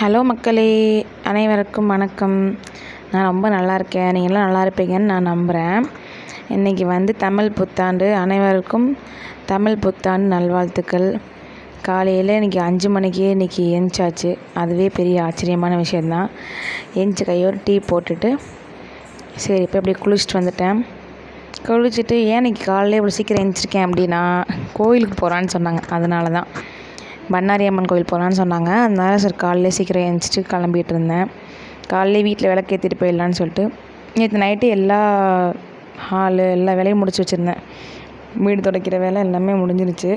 Hello மக்களே அனைவருக்கும் வணக்கம். நான் ரொம்ப நல்லா இருக்கேன். நீங்களாம் நல்லா இருப்பீங்கன்னு நான் நம்புகிறேன் இன்றைக்கி வந்து தமிழ் புத்தாண்டு. அனைவருக்கும் தமிழ் புத்தாண்டு நல்வாழ்த்துக்கள். காலையில் இன்றைக்கி அஞ்சு மணிக்கே இன்றைக்கி எழுந்திரிச்சாச்சு அதுவே பெரிய ஆச்சரியமான விஷயந்தான் எஞ்சி கையோடு டீ போட்டுட்டு சரி இப்போ இப்படி குளிச்சுட்டு வந்துட்டேன். குளிச்சுட்டு ஏன் இன்றைக்கி காலையில் இவ்வளோ சீக்கிரம் எழுந்திரிச்சிருக்கேன் அப்படின்னா கோயிலுக்கு போகிறான்னு சொன்னாங்க. அதனால தான் பண்ணாரி அம்மன் கோயில் போகலான்னு சொன்னாங்க. அதனால சரி காலையிலே சீக்கிரம் எழுந்திரிச்சிட்டு கிளம்பிட்டு இருந்தேன் காலையிலே வீட்டில் விளக்கு ஏற்றிட்டு போயிடலான்னு சொல்லிட்டு. நேற்று நைட்டு எல்லா ஹாலு எல்லா வேலையும் முடிச்சு வச்சுருந்தேன். வீடு துடைக்கிற வேலை எல்லாமே முடிஞ்சிருச்சு.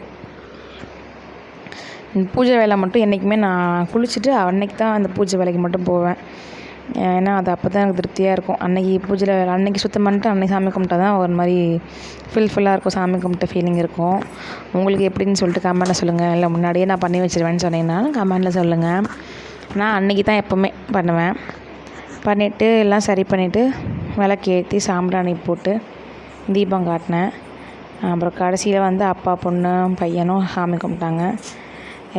பூஜை வேலை மட்டும் என்றைக்குமே நான் குளிச்சுட்டு அன்னைக்கு தான் அந்த பூஜை வேலைக்கு மட்டும் போவேன். ஏன்னா அது அப்போ தான் எனக்கு திருப்தியாக இருக்கும். அன்னைக்கு பூஜையில் அன்னைக்கு சுத்தம் பண்ணிட்டு அன்னைக்கு சாமி கும்பிட்டா தான் ஒரு மாதிரி ஃபில்ஃபுல்லாக இருக்கும். சாமி கும்பிட்ட ஃபீலிங் இருக்கும். உங்களுக்கு எப்படின்னு சொல்லிட்டு கமெண்ட்டில் சொல்லுங்கள் இல்லை முன்னாடியே நான் பண்ணி வச்சுருவேன்னு சொன்னீங்கன்னாலும் கமெண்ட்டில் சொல்லுங்கள் நான் அன்னைக்கு தான் எப்போவுமே பண்ணுவேன். பண்ணிவிட்டு எல்லாம் சரி பண்ணிவிட்டு விளக்கு ஏற்றி சாம்பிராணி போட்டு தீபம் காட்டினேன். அப்புறம் கடைசியில் வந்து அப்பா பொண்ணு பையனும் சாமி கும்பிட்டாங்க.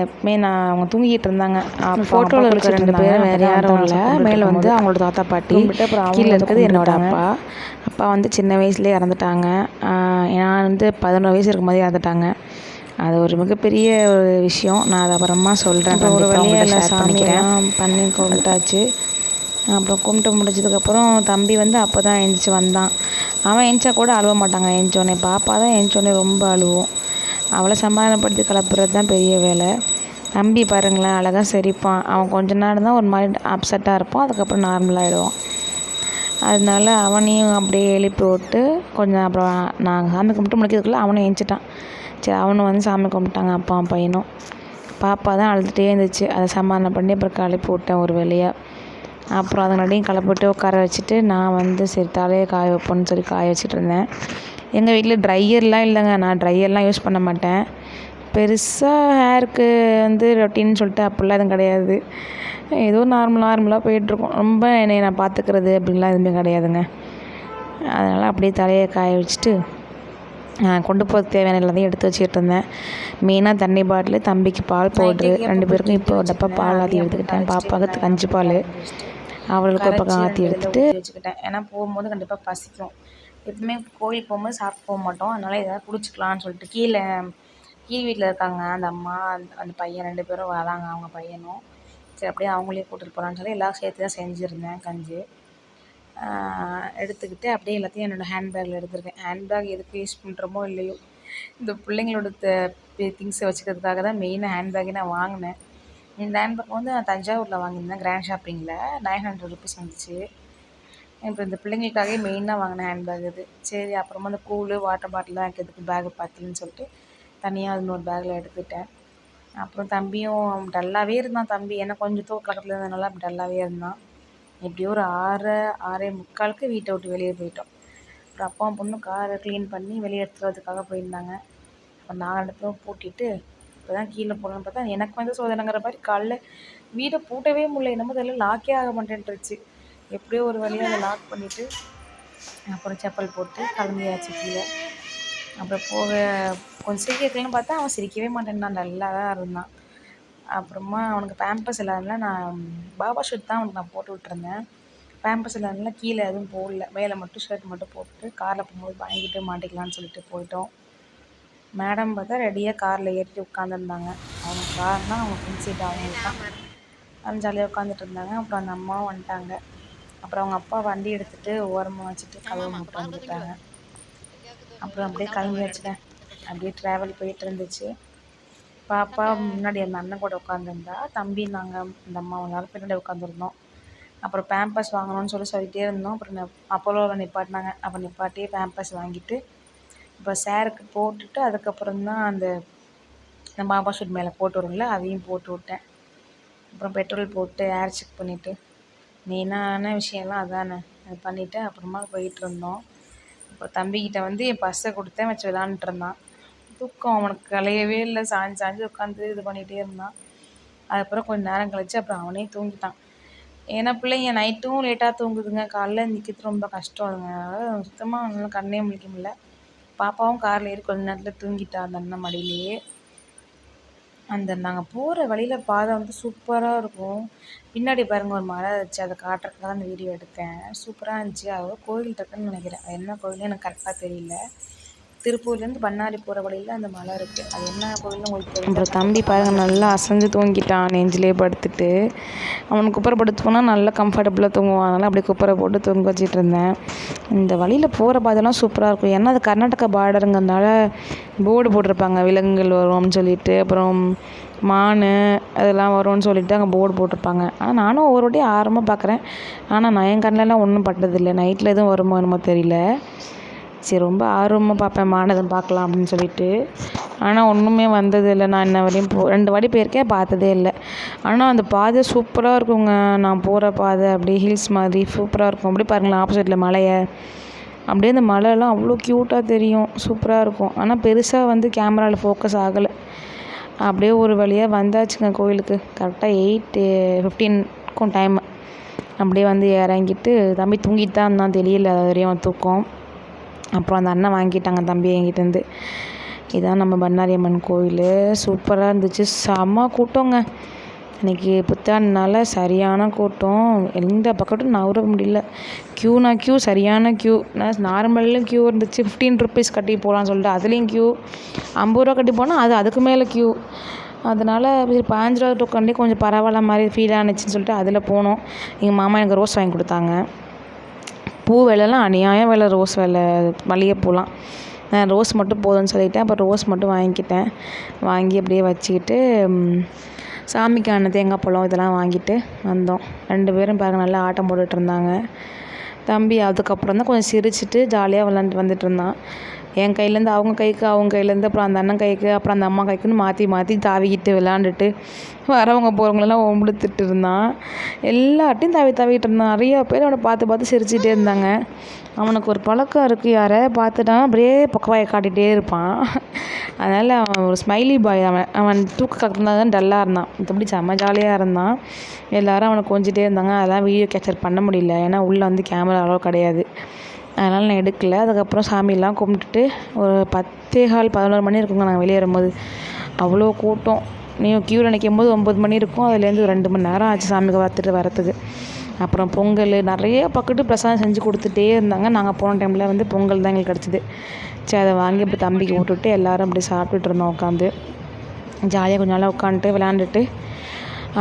எப்பவுமே நான் அவங்க தூங்கிட்டு இருந்தாங்க. ஃபோட்டோவில் இருக்க ரெண்டு பேர் வேறு யாரும் இல்லை. மேலே வந்து அவங்களோட தாத்தா பாட்டி கீழே இருக்கிறது என்னோட அப்பா. அப்பா வந்து சின்ன வயசுலேயே இறந்துட்டாங்க. நான் வந்து பதினோரு வயசு இருக்கும்போதே இறந்துட்டாங்க. அது ஒரு மிகப்பெரிய ஒரு விஷயம். நான் அதை அப்புறமா சொல்கிறேன் ஒரு வழியாக சாமிக்கிறேன் பண்ணி கும்பிட்டாச்சு. அப்புறம் கும்பிட்டு முடிச்சதுக்கப்புறம் தம்பி வந்து அப்போ தான் எழுந்திரிச்சி வந்தான். அவன் எழுந்திச்சா கூட அழுவ மாட்டாங்க. எழுந்தோடனே பாப்பா தான் எழுந்தோடனே ரொம்ப அழுவோம். அவளை சமாதானப்படுத்தி கிளப்புறது தான் பெரிய வேலை. தம்பி பாருங்களேன் அழகாக சிரிப்பான். அவன் கொஞ்ச நேரம் தான் ஒரு மாதிரி அப்செட்டாக இருப்பான். அதுக்கப்புறம் நார்மலாகிடுவான் அதனால அவனையும் அப்படியே எழுப்பி விட்டு கொஞ்சம் அப்புறம் நாங்கள் சாமி கும்பிட்டு முடிக்கிறதுக்குள்ளே அவனும் எழுந்துட்டான் சரி அவனும் வந்து சாமி கும்பிட்டாங்க அப்பா பையனும். பாப்பா தான் அழுதுகிட்டே இருந்துச்சு. அதை சமாதானம் பண்ணி அப்புறம் கிளப்பி விட்டேன் ஒரு வழியாக அப்புறம் அதனாலையும் கிளப்பிட்டு உட்கார வச்சுட்டு நான் வந்து சரி தலையை காய வைப்போன்னு சொல்லி காய வச்சுட்டு இருந்தேன். எங்கள் வீட்டில் ட்ரையர்லாம் இல்லைங்க. நான் ட்ரையர்லாம் யூஸ் பண்ண மாட்டேன். பெருசாக ஹேருக்கு வந்து ரொட்டீன் சொல்லிட்டு அப்படிலாம் எதுவும் கிடையாது. ஏதோ நார்மல் நார்மலாக போயிட்டுருக்கும். ரொம்ப என்னை நான் பார்த்துக்கிறது அப்படின்லாம் எதுவுமே கிடையாதுங்க. அதனால் அப்படியே தலையை காய வச்சுட்டு கொண்டு போக தேவையான எல்லாத்தையும் எடுத்து வச்சுக்கிட்டு இருந்தேன். மெயினாக தண்ணி பாட்டிலு தம்பிக்கு பால் பவுட்ரு ரெண்டு பேருக்கும் இப்போ டப்பா பால் ஆற்றி எடுத்துக்கிட்டேன். பாப்பாவுக்கு கஞ்சி பால். அவளுக்கு ஒரு பக்கம் ஆற்றி எடுத்துகிட்டு வச்சுக்கிட்டேன். ஏன்னா போகும்போது கண்டிப்பாக பசிக்கும். எப்பவுமே கோயில் போகும்போது சாப்பிட்டு போக மாட்டோம். அதனால் எதாவது குடிச்சிக்கலாம்னு சொல்லிட்டு கீழே கீழ் வீட்டில் இருக்காங்க. அந்த அம்மா அந்த அந்த பையன் ரெண்டு பேரும் வராங்க. அவங்க பையனும். சரி அப்படியே அவங்களையும் கூட்டிகிட்டு போகலான்னு சொல்லி எல்லாம் சேர்த்து தான் செஞ்சுருந்தேன் கஞ்சி. எடுத்துக்கிட்டு அப்படியே எல்லாத்தையும் என்னோடய ஹேண்ட்பேக்கில் எடுத்துருக்கேன். ஹேண்ட்பேக் எதுக்கு யூஸ் பண்ணுறோமோ இல்லையோ. இந்த பிள்ளைங்களோட திங்ஸை வச்சுக்கிறதுக்காக தான் மெயினாக ஹேண்ட்பேக்கே நான் வாங்கினேன். இந்த ஹேண்ட்பேக் வந்து நான் தஞ்சாவூரில் வாங்கியிருந்தேன் கிராண்ட் ஷாப்பிங்கில் நைன் ஹண்ட்ரட் ருபீஸ் வந்துச்சு. இப்போ இந்த பிள்ளைங்களுக்காகவே மெயினாக வாங்கின ஹேண்ட்பேக் இது. சரி அப்புறமா அந்த கூழு வாட்டர் பாட்டிலாம் வைக்கிறதுக்கு பேகு பத்தலன்னு சொல்லிட்டு தனியாக அது இன்னொரு பேக்கில் எடுத்துக்கிட்டேன் அப்புறம் தம்பியும் டல்லாகவே இருந்தான் தம்பி. ஏன்னா கொஞ்சம் தூக்க பக்கத்தில் இருந்ததுனால அப்படி டல்லாகவே இருந்தான். எப்படியோ ஒரு ஆறு ஆறே முக்காலுக்கு வீட்டை விட்டு வெளியே போயிட்டோம். அப்புறம் அப்பா பொண்ணும் காரை க்ளீன் பண்ணி வெளியே எடுத்துகிட்டு வரதுக்காக போயிருந்தாங்க. அப்போ நான் ரெண்டு பேரும் பூட்டிட்டு இப்போ தான் கீழே போகணும்னு பார்த்தா எனக்கு வந்து சோதனைங்கிற மாதிரி காலைல வீடை பூட்டவே முடியல. என்னமோ தெரியல லாக்கே ஆக மாட்டேன்ட்டுருச்சு. எப்படியோ ஒரு வழியாக அதை லாக் பண்ணிவிட்டு அப்புறம் செப்பல் போட்டு கிளம்பியாச்சு கீழே. அப்புறம் போக கொஞ்சம் சிரிக்கிறதுலாம் பார்த்தா அவன் சிரிக்கவே மாட்டேன்டான் நல்லா தான் இருந்தான். அப்புறமா அவனுக்கு பேம்பஸ் இல்லாதனால நான் பாபா ஷூட் தான் அவனுக்கு நான் போட்டு விட்டுருந்தேன். பேம்பஸ் இல்லாதனால கீழே எதுவும் போடல. மேலே மட்டும் ஷர்ட் மட்டும் போட்டு காரில் போகும்போது வாங்கிட்டு மாட்டிக்கலான்னு சொல்லிட்டு போயிட்டோம். மேடம் பார்த்தா ரெடியாக காரில் ஏறிட்டு உட்காந்துருந்தாங்க அவங்க கார்னால் அவங்க ஃப்ரெண்ட்ஸ் சீட் அவங்க தான். ஜாலியாக உட்காந்துட்டு இருந்தாங்க. அப்புறம் அந்த அம்மாவும் வந்துட்டாங்க. அப்புறம் அவங்க அப்பா வண்டி எடுத்துகிட்டு ஓரமாக வச்சுட்டு கதவு மட்டும் வந்துட்டாங்க. அப்புறம் அப்படியே கிளம்பி வச்சுட்டேன். அப்படியே ட்ராவல் போயிட்டு இருந்துச்சு. பாப்பா முன்னாடி அந்த அண்ணன் கூட உட்காந்துருந்தா தம்பி நாங்கள் இந்த அம்மா எல்லாரும் பின்னாடி உட்காந்துருந்தோம் அப்புறம் பேம்பஸ் வாங்கணும்னு சொல்லி சொல்லிகிட்டே இருந்தோம். அப்புறம் அப்போலோவில் நிப்பாட்டினாங்க. அப்போ நிப்பாட்டியே பேம்பஸ் வாங்கிட்டு இப்போ சேருக்கு போட்டுட்டு அதுக்கப்புறம் தான் அந்த இந்த பாபா ஷூட் மேலே போட்டு வரும்ல அதையும் போட்டு விட்டேன். அப்புறம் பெட்ரோல் போட்டு ஏர் செக் பண்ணிவிட்டு மெயினான விஷயம்லாம் அதானே. அது பண்ணிவிட்டு அப்புறமா போயிட்டுருந்தோம். அப்போ தம்பிக்கிட்ட வந்து என் பர்ஸை கொடுத்தேன் வச்சு விளாண்டுட்ருந்தான் தூக்கம் அவனுக்கு கலையவே இல்லை. சாஞ்சு சாஞ்சு உட்காந்து இது பண்ணிகிட்டே இருந்தான். அதுக்கப்புறம் கொஞ்சம் நேரம் கழித்து அப்புறம் அவனே தூங்கிட்டான். ஏன்னா பிள்ளைங்க நைட்டும் லேட்டாக தூங்குதுங்க. காலைல நிற்கிறது ரொம்ப கஷ்டம். அதுங்க அதனால் சுத்தமாக அவனால் கண்ணே முழிக்க முடியல. பாப்பாவும் காரில் ஏறி கொஞ்ச நேரத்தில் தூங்கிட்டா அந்த அண்ணன் மடியிலேயே. அந்த நாங்கள் போகிற வழியில் பாதை வந்து சூப்பராக இருக்கும். பின்னாடி பாருங்கள் ஒரு மரம் இருந்துச்சு. அதை காட்டுறதுக்காக தான் அந்த வீடியோ எடுத்தேன். சூப்பராக இருந்துச்சு. அது கோயில் இருக்குன்னு நினைக்கிறேன். அது என்ன கோயில்னு எனக்கு கரெக்டாக தெரியல. திருப்பூர்லேருந்து பண்ணாரி போகிற வழியில் அந்த மலை இருக்குது அது என்ன கோவில்னு உங்களுக்கு தெரியும் அப்புறம் தம்பி பாருங்க நல்லா அசைஞ்சு தூங்கிட்டான் நெஞ்சிலே படுத்துட்டு. அவனுக்கு குப்பரை படுத்து போனால் நல்லா கம்ஃபர்டபுளாக தூங்குவான். அதனால் அப்படியே குப்பரை போட்டு தூங்க வச்சிட்டு இருந்தேன். இந்த வழியில் போகிற பாதைலாம் சூப்பராக இருக்கும். ஏன்னா அது கர்நாடகா பார்டருங்கிறதுனால போர்டு போட்டிருப்பாங்க விலங்குகள் வரும்னு சொல்லிட்டு. அப்புறம் மான் அதெல்லாம் வரும்னு சொல்லிட்டு அங்கே போர்டு போட்டிருப்பாங்க. ஆனால் நானும் ஒவ்வொரு வாட்டியும் ஆரமாக பார்க்குறேன் ஆனால் நான் என் கண்ணிலலாம் ஒன்றும் பட்டதில்லை. நைட்டில் எதுவும் வருமோ என்னமோ தெரியல. சரி ரொம்ப ஆர்வமாக பார்ப்பேன் மான் பார்க்கலாம் அப்படின்னு சொல்லிட்டு. ஆனால் ஒன்றுமே வந்தது இல்லை. நான் இன்ன வரையும் போ ரெண்டு வாட்டி போயிருக்கேன் பார்த்ததே இல்லை. ஆனால் அந்த பாதை சூப்பராக இருக்குங்க. நான் போகிற பாதை அப்படியே ஹில்ஸ் மாதிரி சூப்பராக இருக்கும். அப்படியே பாருங்களேன் ஆப்போசிட்டில் மலையை. அப்படியே அந்த மலையெல்லாம் அவ்வளோ க்யூட்டாக தெரியும். சூப்பராக இருக்கும். ஆனால் பெருசாக வந்து கேமராவில் ஃபோக்கஸ் ஆகலை. அப்படியே ஒரு வழியாக வந்தாச்சுங்க கோயிலுக்கு. கரெக்டாக எயிட் ஃபிஃப்டீனுக்கும் டைம் அப்படியே வந்து இறங்கிட்டு தம்பி தூங்கிட்டு தான் இருந்தான் தெரியல. அது வரையும் தூக்கம். அப்புறம் அந்த அண்ணன் வாங்கிட்டாங்க தம்பி என்கிட்டேருந்து இதான் நம்ம பண்ணாரி அம்மன் கோயில். சூப்பராக இருந்துச்சு. செம்ம கூட்டங்க. இன்றைக்கி புத்தாண்டுனால சரியான கூட்டம். எந்த பக்கத்தும் நவர முடியல. க்யூனா க்யூ சரியான க்யூ நான் நார்மல்லையும் க்யூ இருந்துச்சு. ஃபிஃப்டீன் ருப்பீஸ் கட்டி போகலான்னு சொல்லிட்டு அதுலேயும் க்யூ ஐம்பது ரூபா கட்டி போனால் அது அதுக்கு மேலே க்யூ அதனால் பாஞ்சு ரூபா டோக்கன்லேயே கொஞ்சம் பரவாயில்ல மாதிரி ஃபீல் ஆனுச்சுன்னு சொல்லிட்டு அதில் போனோம். எங்கள் மாமா எனக்கு ரோஸ் வாங்கி கொடுத்தாங்க. பூ விலைலாம் அநியாயம் விலை ரோஸ் விலை மல்லிகைப்பூலாம். நான் ரோஸ் மட்டும் போதும்னு சொல்லிட்டேன். அப்புறம் ரோஸ் மட்டும் வாங்கிக்கிட்டேன். வாங்கி அப்படியே வச்சுக்கிட்டு சாமிக்கான தேங்காய் பழம் இதெல்லாம் வாங்கிட்டு வந்தோம். ரெண்டு பேரும் பாருங்க நல்லா ஆட்டம் போட்டுகிட்டு இருந்தாங்க. தம்பி அதுக்கப்புறம் தான் கொஞ்சம் சிரிச்சிட்டு ஜாலியாக விளாண்டு வந்துட்டு இருந்தான். என் கையிலேருந்து அவங்க கைக்கு அவங்க கையிலேருந்து அப்புறம் அந்த அண்ணன் கைக்கு அப்புறம் அந்த அம்மா கைக்குன்னு மாற்றி மாற்றி தாவிக்கிட்டு விளாண்டுட்டு வரவங்க போகிறவங்களெல்லாம் ஒம்புழுத்துட்டு இருந்தான். எல்லாட்டையும் தாவி தாவிக்கிட்டு இருந்தான். நிறையா பேர் அவனை பார்த்து பார்த்து சிரிச்சிட்டே இருந்தாங்க. அவனுக்கு ஒரு பழக்கம் இருக்குது யாரை பார்த்துட்டான் அப்படியே பக்கவாயை காட்டிகிட்டே இருப்பான். அதனால் அவன் ஒரு ஸ்மைலி பாய் அவன் அவன் தூக்க கற்றுனாதான் தான் டல்லாக இருந்தான். மற்றபடி செம்ம ஜாலியாக இருந்தான். எல்லோரும் அவனை கொஞ்சிட்டே இருந்தாங்க. அதெல்லாம் வீடியோ கேப்சர் பண்ண முடியல. ஏன்னா உள்ளே வந்து கேமரா அளவு கிடையாது. அதனால் நான் எடுக்கல. அதுக்கப்புறம் சாமியெல்லாம் கும்பிட்டுட்டு ஒரு பத்தே கால் பதினோரு மணி இருக்குங்க நாங்கள் வெளியே வரும்போது. அவ்வளோ கூட்டம். நீ க்யூவில் நிற்கும் போது ஒம்பது மணி இருக்கும். அதுலேருந்து ரெண்டு மணி நேரம் ஆச்சு சாமிக்கு பார்த்துட்டு வரத்துக்கு அப்புறம் பொங்கல் நிறைய பக்கத்து பிரசாதம் செஞ்சு கொடுத்துட்டே இருந்தாங்க. நாங்கள் போன டைமில் வந்து பொங்கல் தான் எங்களுக்கு கிடச்சிது. சரி அதை வாங்கி இப்போ தம்பிக்கு விட்டுட்டு எல்லோரும் அப்படி சாப்பிட்டுட்டு இருந்தோம் உட்காந்து. ஜாலியாக கொஞ்ச நாளாக உட்காந்துட்டு விளாண்டுட்டு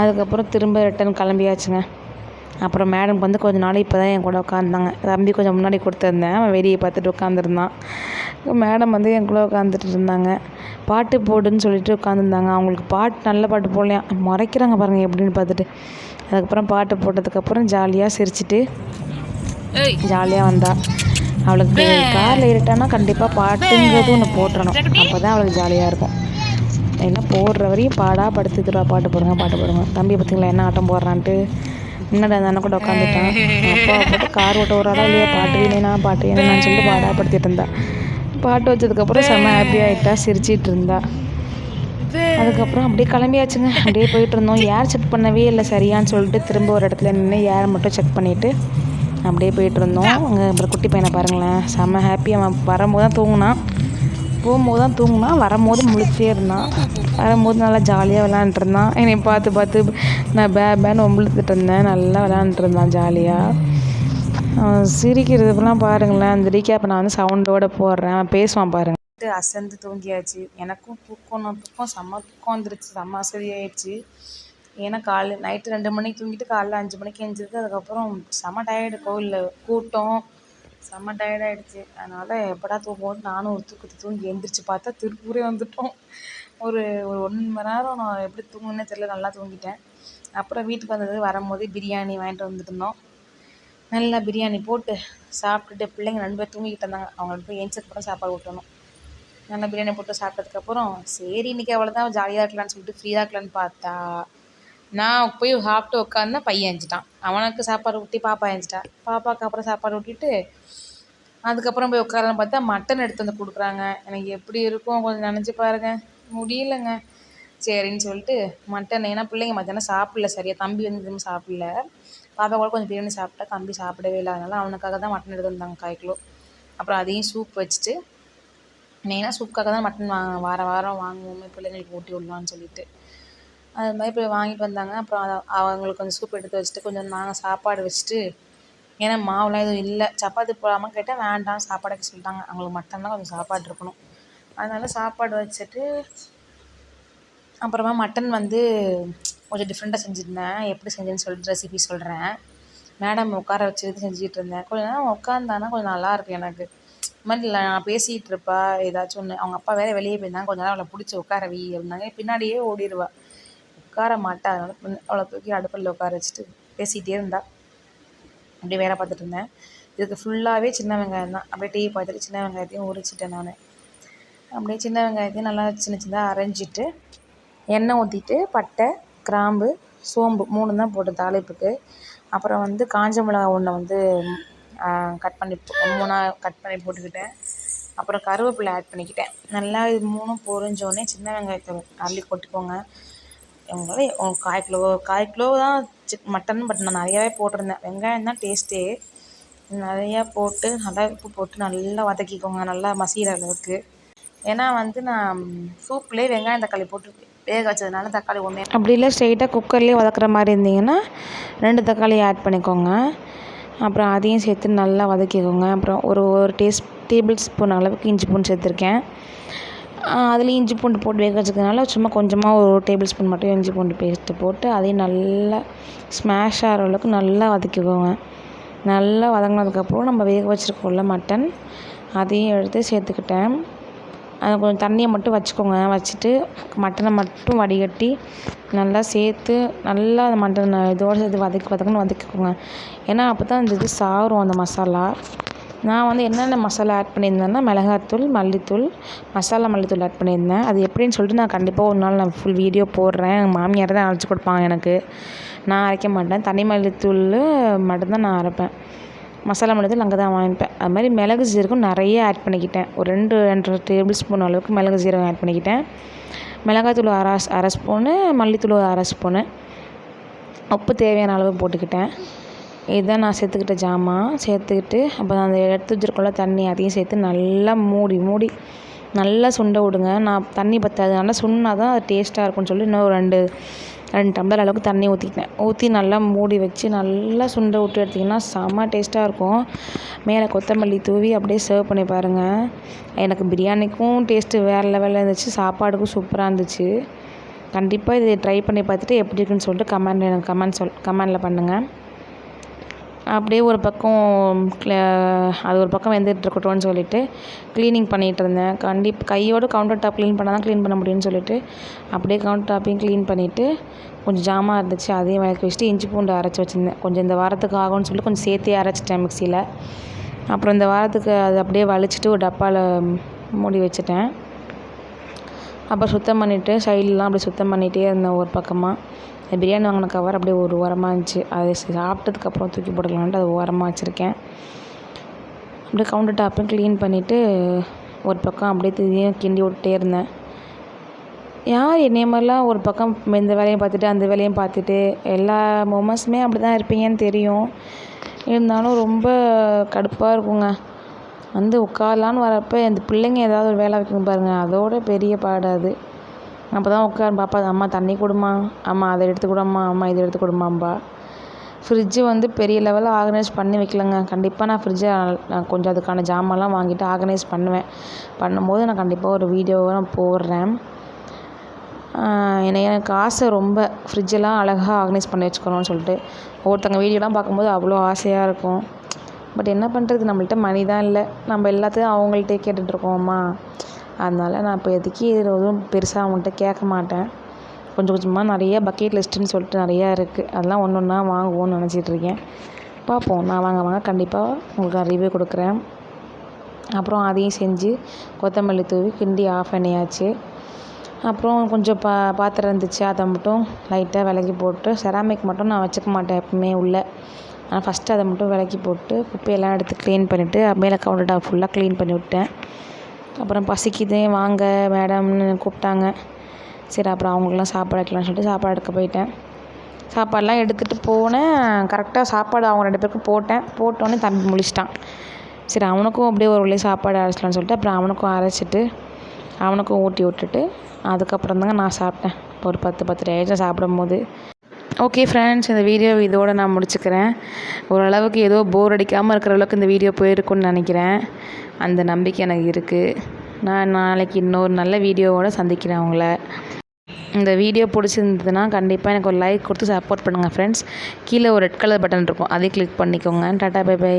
அதுக்கப்புறம் திரும்ப ரிட்டன் கிளம்பியாச்சுங்க. அப்புறம் மேடம் வந்து கொஞ்ச நாள் இப்போ தான் என் கூட உட்காந்தாங்க தம்பி கொஞ்சம் முன்னாடி கொடுத்துருந்தேன். அவன் வெளியே பார்த்துட்டு உட்காந்துருந்தான் மேடம் வந்து என் கூட உட்காந்துட்டு இருந்தாங்க. பாட்டு போடுன்னு சொல்லிட்டு உட்காந்துருந்தாங்க அவங்களுக்கு பாட்டு நல்ல பாட்டு போடலையா? முறைக்கிறாங்க பாருங்கள் எப்படின்னு பார்த்துட்டு. அதுக்கப்புறம் பாட்டு போட்டதுக்கப்புறம் ஜாலியாக சிரிச்சிட்டு ஜாலியாக வந்தா. அவளுக்கு காரில் ஏறிட்டானா கண்டிப்பாக பாட்டுங்கிறது ஒன்று போட்டுறணும். அப்போ தான் அவளுக்கு ஜாலியாக இருக்கும். என்ன போடுற வரையும் பாடாக படுத்துக்கிறா. பாட்டு போடுங்க பாட்டு போடுங்க. தம்பி பார்த்தீங்களா என்ன ஆட்டம் போடுறான்ட்டு? என்னடா அந்த அண்ணன் கூட உட்காந்துட்டான் அப்பா போட்டு கார் ஓட்ட வராடா இல்லையா? பாட்டு வேணா பாட்டு வேணும்னு சொல்லிட்டு பாடாப்படுத்திட்டு இருந்தா பாட்டு வச்சதுக்கப்புறம் செம்ம ஹாப்பியாக ஆகிட்டா சிரிச்சிட்டு இருந்தா. அதுக்கப்புறம் அப்படியே கிளம்பியாச்சுங்க. அப்படியே போயிட்டு இருந்தோம். ஏர் செக் பண்ணவே இல்லை சரியான்னு சொல்லிட்டு திரும்ப ஒரு இடத்துல நின்று ஏரை மட்டும் செக் பண்ணிவிட்டு அப்படியே போயிட்டு இருந்தோம். அங்கே அப்புறம் குட்டி பையனை பாருங்களேன். செம்ம ஹாப்பி அவன் வரும்போது தான் தூங்கினான். போகும்போது தான் தூங்கினான் வரும்போது முழிச்சே இருந்தான் வரும்போது நல்லா ஜாலியாக விளாண்டுருந்தான் என்னை பார்த்து பார்த்து நான் பே பேன்னு ஒம்பளுத்துட்டு இருந்தேன். நல்லா விளாண்டுருந்தான் ஜாலியாக சிரிக்கிறதுலாம் பாருங்களேன். அந்த ரீகேப்பை நான் வந்து சவுண்டோடு போடுறேன். அவன் பேசுவான் பாருங்கள் அசந்து தூங்கியாச்சு. எனக்கும் தூக்கம் தூக்கம் செம்ம தூக்கம் வந்துருச்சு. செம்ம அசதியாயிடுச்சு. ஏன்னா காலை நைட்டு ரெண்டு மணிக்கு தூங்கிட்டு காலைல அஞ்சு மணிக்கு எழுந்திருக்கு அதுக்கப்புறம் செம டயர்டு கோவிலில். கூட்டம் செம்ம டயர்டாகிடுச்சு அதனால் எப்படா தூங்குவோம்னு நானும் ஒரு தூக்கத்தை தூங்கி எழுந்திரிச்சி பார்த்தா திருப்பூரே வந்துட்டோம். ஒரு ஒரு ஒன் மணி நேரம் நான் எப்படி தூங்குனேனே தெரில நல்லா தூங்கிட்டேன். அப்புறம் வீட்டுக்கு வந்தது வரும்போது பிரியாணி வாங்கிட்டு வந்துருந்தோம் நல்லா பிரியாணி போட்டு சாப்பிட்டுட்டு பிள்ளைங்க ரெண்டு பேர் தூங்கிக்கிட்டு இருந்தாங்க. அவங்க ரெண்டு பேர் எழுந்ததுக்கப்புறம் சாப்பாடு ஊட்டணும் நல்லா பிரியாணி போட்டு சாப்பிட்டதுக்கப்புறம் சரி இன்றைக்கி அவ்வளோதான் ஜாலியாக இருக்கலான்னு சொல்லிட்டு ஃப்ரீயாக இருக்கலான்னு பார்த்தா நான் போய் சாப்பிட்டு உட்காந்தா பையன் எழுந்துட்டான் அவனுக்கு சாப்பாடு ஊட்டி பாப்பா எழுந்துட்டா பாப்பாவுக்கு அப்புறம் சாப்பாடு ஊட்டிட்டு அதுக்கப்புறம் போய் உட்காரன்னு பார்த்தா மட்டன் எடுத்து வந்து கொடுக்குறாங்க. எனக்கு எப்படி இருக்கும் கொஞ்சம் நினச்சி பாருங்கள் முடியலங்க. சரின்னு சொல்லிட்டு மட்டன் ஏன்னா பிள்ளைங்க மத்தியானம் சாப்பிடல சரியாக தம்பி வந்து எதுவும் சாப்பிடல. பாப்பா கூட கொஞ்சம் பிரியாணி சாப்பிட்டா தம்பி சாப்பிடவே இல்லை. அதனால் அவனுக்காக தான் மட்டன் எடுத்து வந்தாங்க கால் கிலோ. அப்புறம் அதையும் சூப் வச்சுட்டு மெயினாக சூப்புக்காக தான் மட்டன் வாங்க வாரம் வாரம் வாங்குவோமே பிள்ளைங்களுக்கு ஊட்டி விடலான்னு சொல்லிட்டு. அது மாதிரி போய் வாங்கிட்டு வந்தாங்க. அப்புறம் அதை அவங்களுக்கு கொஞ்சம் சூப் எடுத்து வச்சுட்டு கொஞ்சம் நாங்கள் சாப்பாடு வச்சுட்டு ஏன்னா மாவுலாம் எதுவும் இல்லை. சப்பாத்தி போடாமல் கேட்டால் வேண்டாம் சாப்பாடு வைக்க சொல்லிட்டாங்க. அவங்களுக்கு மட்டன் தான் கொஞ்சம் சாப்பாடு இருக்கணும். அதனால் சாப்பாடு வச்சுட்டு அப்புறமா மட்டன் வந்து கொஞ்சம் டிஃப்ரெண்ட்டாக செஞ்சுருந்தேன். எப்படி செஞ்சேன்னு சொல்லிட்டு ரெசிபி சொல்கிறேன் மேடம் உட்கார வச்சு செஞ்சுட்டு இருந்தேன். கொஞ்ச நேரம் உட்காந்தானா கொஞ்சம் நல்லாயிருக்கும் எனக்கு. இது மாதிரி நான் பேசிகிட்டு இருப்பா ஏதாச்சும் ஒன்று அவங்க அப்பா வேறு வெளியே போயிருந்தாங்க. கொஞ்ச நேரம் அவளை பிடிச்சி உட்காரவி அப்படின்னாங்க பின்னாடியே ஓடிடுவா உட்கார மாட்டா. அதனால் அவளை தூக்கி அடுப்பில் உட்கார வச்சுட்டு பேசிகிட்டே இருந்தா. அப்படியே வேலை பார்த்துட்டு இருந்தேன். இதுக்கு ஃபுல்லாகவே சின்ன வெங்காயம் தான். அப்படியே டிவி பார்த்துட்டு சின்ன வெங்காயத்தையும் உரிச்சிட்டேன் நான். அப்படியே சின்ன வெங்காயத்தையும் நல்லா சின்ன சின்னதாக அரைஞ்சிட்டு எண்ணெய் ஊற்றிட்டு பட்டை கிராம்பு சோம்பு மூணு தான் போட்டு தாளிப்புக்கு. அப்புறம் வந்து காஞ்ச மிளகா ஒன்றை வந்து கட் பண்ணி மூணாக கட் பண்ணி போட்டுக்கிட்டேன். அப்புறம் கருவேப்பிலை ஆட் பண்ணிக்கிட்டேன். நல்லா இது மூணும் பொரிஞ்சோடனே சின்ன வெங்காயத்தை அள்ளி கொட்டுக்கோங்க கால் கிலோ கால் கிலோ தான் சிக் மட்டன் பட் நான் நிறையாவே போட்டிருந்தேன். வெங்காயம் தான் டேஸ்ட்டே நிறையா போட்டு நல்லா உப்பு போட்டு நல்லா வதக்கிக்கோங்க. நல்லா மசிகிற அளவுக்கு. ஏன்னா வந்து நான் சூப்லேயே வெங்காயம் தக்காளி போட்டு வேக வச்சதுனால தக்காளி ஒன்றே அப்படி இல்லை ஸ்ட்ரெயிட்டாக குக்கர்லேயே வதக்குற மாதிரி இருந்தீங்கன்னா ரெண்டு தக்காளி ஆட் பண்ணிக்கோங்க. அப்புறம் அதையும் சேர்த்து நல்லா வதக்கிக்கோங்க. அப்புறம் ஒரு ஒரு டேஸ்ட் டேபிள் ஸ்பூன் அளவுக்கு இஞ்சி பூன் சேர்த்துருக்கேன். அதுலேயும் இஞ்சி பூண்டு போட்டு வேக வச்சதுனால சும்மா கொஞ்சமாக ஒரு டேபிள் ஸ்பூன் மட்டும் இஞ்சி பூண்டு பேஸ்ட்டு போட்டு அதையும் நல்லா ஸ்மாஷ் ஆகிற அளவுக்கு நல்லா வதக்கிக்கோங்க. நல்லா வதங்கினதுக்கப்புறம் நம்ம வேக வச்சுருக்கோம்ல மட்டன் அதையும் எடுத்து சேர்த்துக்கிட்டேன். அதை கொஞ்சம் தண்ணியை மட்டும் வச்சுக்கோங்க. வச்சுட்டு மட்டனை மட்டும் வடிகட்டி நல்லா சேர்த்து நல்லா அந்த மட்டன் இதோடு சேர்த்து வதக்கி வதக்குன்னு வதக்கிக்கோங்க. ஏன்னா அப்போ தான் அந்த இது சாரும் அந்த மசாலா. நான் வந்து என்னென்ன மசாலா ஆட் பண்ணியிருந்தேன்னா மிளகாத்தூள் மல்லித்தூள் மசாலா மல்லித்தூள் ஆட் பண்ணியிருந்தேன். அது எப்படின்னு சொல்லிட்டு நான் கண்டிப்பாக ஒரு நாள் நான் ஃபுல் வீடியோ போடுறேன். எங்கள் மாமியார் தான் அரைச்சி கொடுப்பாங்க எனக்கு. நான் அரைக்க மாட்டேன். தனி மல்லித்தூள் மட்டும்தான் நான் அரைப்பேன். மசாலா மிளகுத்தூள் அங்கே தான் வாங்கிப்பேன். அது மாதிரி மிளகு சீரகம் நிறைய ஆட் பண்ணிக்கிட்டேன். ஒரு ரெண்டு ரெண்டரை டேபிள் ஸ்பூன் அளவுக்கு மிளகு சீரகம் ஆட் பண்ணிக்கிட்டேன். மிளகாத்தூள் அரை அரை ஸ்பூனு மல்லித்தூள் அரை ஸ்பூனு உப்பு தேவையான அளவு போட்டுக்கிட்டேன். இதுதான் நான் சேர்த்துக்கிட்ட ஜாமான். சேர்த்துக்கிட்டு அப்புறம் அந்த எடுத்து வச்சுருக்கோம்ல தண்ணி அதையும் சேர்த்து நல்லா மூடி மூடி. நல்லா சுண்ட விடுங்க. நான் தண்ணி பற்றாது நல்லா சுண்ணால் தான் அது டேஸ்ட்டாக இருக்கும்னு சொல்லி இன்னும் ஒரு ரெண்டு ரெண்டு டம்ளர் அளவுக்கு தண்ணி ஊற்றிக்கிட்டேன் ஊற்றி நல்லா மூடி வச்சு நல்லா சுண்ட விட்டு எடுத்திங்கன்னா செம்ம டேஸ்ட்டாக இருக்கும். மேலே கொத்தமல்லி தூவி அப்படியே சர்வ் பண்ணி பாருங்கள் எனக்கு பிரியாணிக்கும் டேஸ்ட்டு வேறு லெவலில் இருந்துச்சு. சாப்பாடுக்கும் சூப்பராக இருந்துச்சு. கண்டிப்பாக இதை ட்ரை பண்ணி பார்த்துட்டு எப்படி இருக்குன்னு சொல்லிட்டு கமெண்ட் எனக்கு கமெண்ட் சொல் கமெண்டில் பண்ணுங்கள் அப்படியே ஒரு பக்கம் அது ஒரு பக்கம் வெந்துகிட்டு இருக்கட்டும்னு சொல்லிட்டு க்ளீனிங் பண்ணிகிட்டு இருந்தேன். கண்டிப் கையோடு கவுண்டர் டாப் க்ளீன் பண்ணால் தான் க்ளீன் பண்ண முடியும்னு சொல்லிட்டு அப்படியே கவுண்டர் டாப்பையும் க்ளீன் பண்ணிவிட்டு கொஞ்சம் ஜாமாக இருந்துச்சு. அதையும் விளக்கி வச்சுட்டு இஞ்சி பூண்டு அரைச்சி வச்சுருந்தேன். கொஞ்சம் இந்த வாரத்துக்கு ஆகும்னு சொல்லி கொஞ்சம் சேர்த்தே அரைச்சிட்டேன் மிக்சியில். அப்புறம் இந்த வாரத்துக்கு அது அப்படியே வலிச்சிட்டு ஒரு டப்பாவில் மூடி வச்சுட்டேன். அப்புறம் சுத்தம் பண்ணிவிட்டு சைட்லலாம் அப்படியே சுத்தம் பண்ணிகிட்டே இருந்தேன் ஒரு பக்கமாக பிரியாணி வாங்கின கவர் அப்படியே ஒரு ஓரமாக இருந்துச்சு. அதை சாப்பிட்டதுக்கப்புறம் தூக்கி போடலான்ட்டு அது ஓரமாக வச்சுருக்கேன். அப்படியே கவுண்டர் டாப்பையும் க்ளீன் பண்ணிவிட்டு ஒரு பக்கம் அப்படியே திடீர்னு கிண்டி விட்டுட்டே இருந்தேன். யார் என்னைய மாதிரிலாம் ஒரு பக்கம் இந்த வேலையும் பார்த்துட்டு அந்த வேலையும் பார்த்துட்டு எல்லா மொமெண்ட்ஸுமே அப்படி தான் இருப்பீங்கன்னு தெரியும். இருந்தாலும் ரொம்ப கடுப்பாக இருக்குங்க. வந்து உட்காரலான்னு வரப்போ இந்த பிள்ளைங்க ஏதாவது ஒரு வேலை வைக்கணும் பாருங்கள் அதோட பெரிய பாடாது அது. அப்போ தான் உட்காந்து பாப்பா அம்மா தண்ணி கொடும்மா. அம்மா அதை எடுத்து கொடும்மா. அம்மா இதை எடுத்து கொடும்மாம்பா. ஃப்ரிட்ஜு வந்து பெரிய லெவலில் ஆர்கனைஸ் பண்ணி வைக்கலங்க. கண்டிப்பாக நான் ஃப்ரிட்ஜை நான் கொஞ்சம் அதுக்கான ஜாமான்லாம் வாங்கிட்டு ஆர்கனைஸ் பண்ணுவேன். பண்ணும்போது நான் கண்டிப்பாக ஒரு வீடியோவை நான் போடுறேன். எனக்கு ஆசை ரொம்ப ஃப்ரிட்ஜெல்லாம் அழகாக ஆர்கனைஸ் பண்ணி வச்சுக்கணும்னு சொல்லிட்டு. ஒவ்வொருத்தங்க வீடியோலாம் பார்க்கும்போது அவ்வளோ ஆசையாக இருக்கும். பட் என்ன பண்ணுறது நம்மள்ட்ட மணி தான் இல்லை. நம்ம எல்லாத்தையும் அவங்கள்ட்டே கேட்டுட்ருக்கோம்மா அதனால் நான் இப்போ எதுக்கு இதில் எதுவும் பெருசாக அவங்கள்ட்ட கேட்க மாட்டேன். கொஞ்சம் கொஞ்சமாக நிறைய பக்கெட் லிஸ்ட்டுன்னு சொல்லிட்டு நிறையா இருக்குது அதெல்லாம் ஒன்று ஒன்றா வாங்குவோம்னு நினச்சிட்ருக்கேன் பார்ப்போம். நான் வாங்க வாங்க கண்டிப்பாக உங்களுக்கு நான் ரிவ்யூ கொடுக்குறேன். அப்புறம் அதையும் செஞ்சு கொத்தமல்லி தூவி கிண்டி ஆஃப் பண்ணியாச்சு. அப்புறம் கொஞ்சம் பா பாத்திரம் இருந்துச்சு. அதை மட்டும் லைட்டாக விலக்கி போட்டு செராமிக் மட்டும் நான் வச்சுக்க மாட்டேன் எப்பவுமே உள்ளே. ஆனால் ஃபஸ்ட்டு அதை மட்டும் விலக்கி போட்டு குப்பையெல்லாம் எடுத்து க்ளீன் பண்ணிவிட்டு மேலே கவுண்டர் டாப் ஃபுல்லாக க்ளீன் பண்ணி விட்டேன். அப்புறம் பசிக்குது வாங்க மேடம்னு கூப்பிட்டாங்க. சரி அப்புறம் அவங்களுக்குலாம் சாப்பாடு வைக்கலான்னு சொல்லிட்டு சாப்பாடு எடுக்க போயிட்டேன். சாப்பாடெலாம் எடுத்துகிட்டு போனேன். கரெக்டாக சாப்பாடு அவங்க ரெண்டு பேருக்கும் போட்டேன். போட்டோன்னே தம்பி முழிச்சிட்டான். சரி அவனுக்கும் அப்படியே ஒரு வழியாக சாப்பாடு அரைச்சலான்னு சொல்லிட்டு அப்புறம் அவனுக்கும் அரைச்சிட்டு அவனுக்கும் ஊட்டி விட்டுட்டு அதுக்கப்புறம் தாங்க நான் சாப்பிட்டேன். ஒரு பத்து பத்தரை ஆயிடுச்சு சாப்பிடும் போது ஓகே ஃப்ரெண்ட்ஸ் இந்த வீடியோ இதோடு நான் முடிச்சுக்கிறேன். ஓரளவுக்கு ஏதோ போர் அடிக்காமல் இருக்கிற அளவுக்கு இந்த வீடியோ போயிருக்குன்னு நினைக்கிறேன். அந்த நம்பிக்கை எனக்கு இருக்குது நான் நாளைக்கு இன்னொரு நல்ல வீடியோவோடு சந்திக்கிறேன் அவங்கள இந்த வீடியோ பிடிச்சிருந்ததுன்னா கண்டிப்பாக எனக்கு ஒரு லைக் கொடுத்து சப்போர்ட் பண்ணுங்கள் ஃப்ரெண்ட்ஸ் கீழே ஒரு ரெட் கலர் பட்டன் இருக்கும். அதையும் கிளிக் பண்ணிக்கோங்க. Tata bye by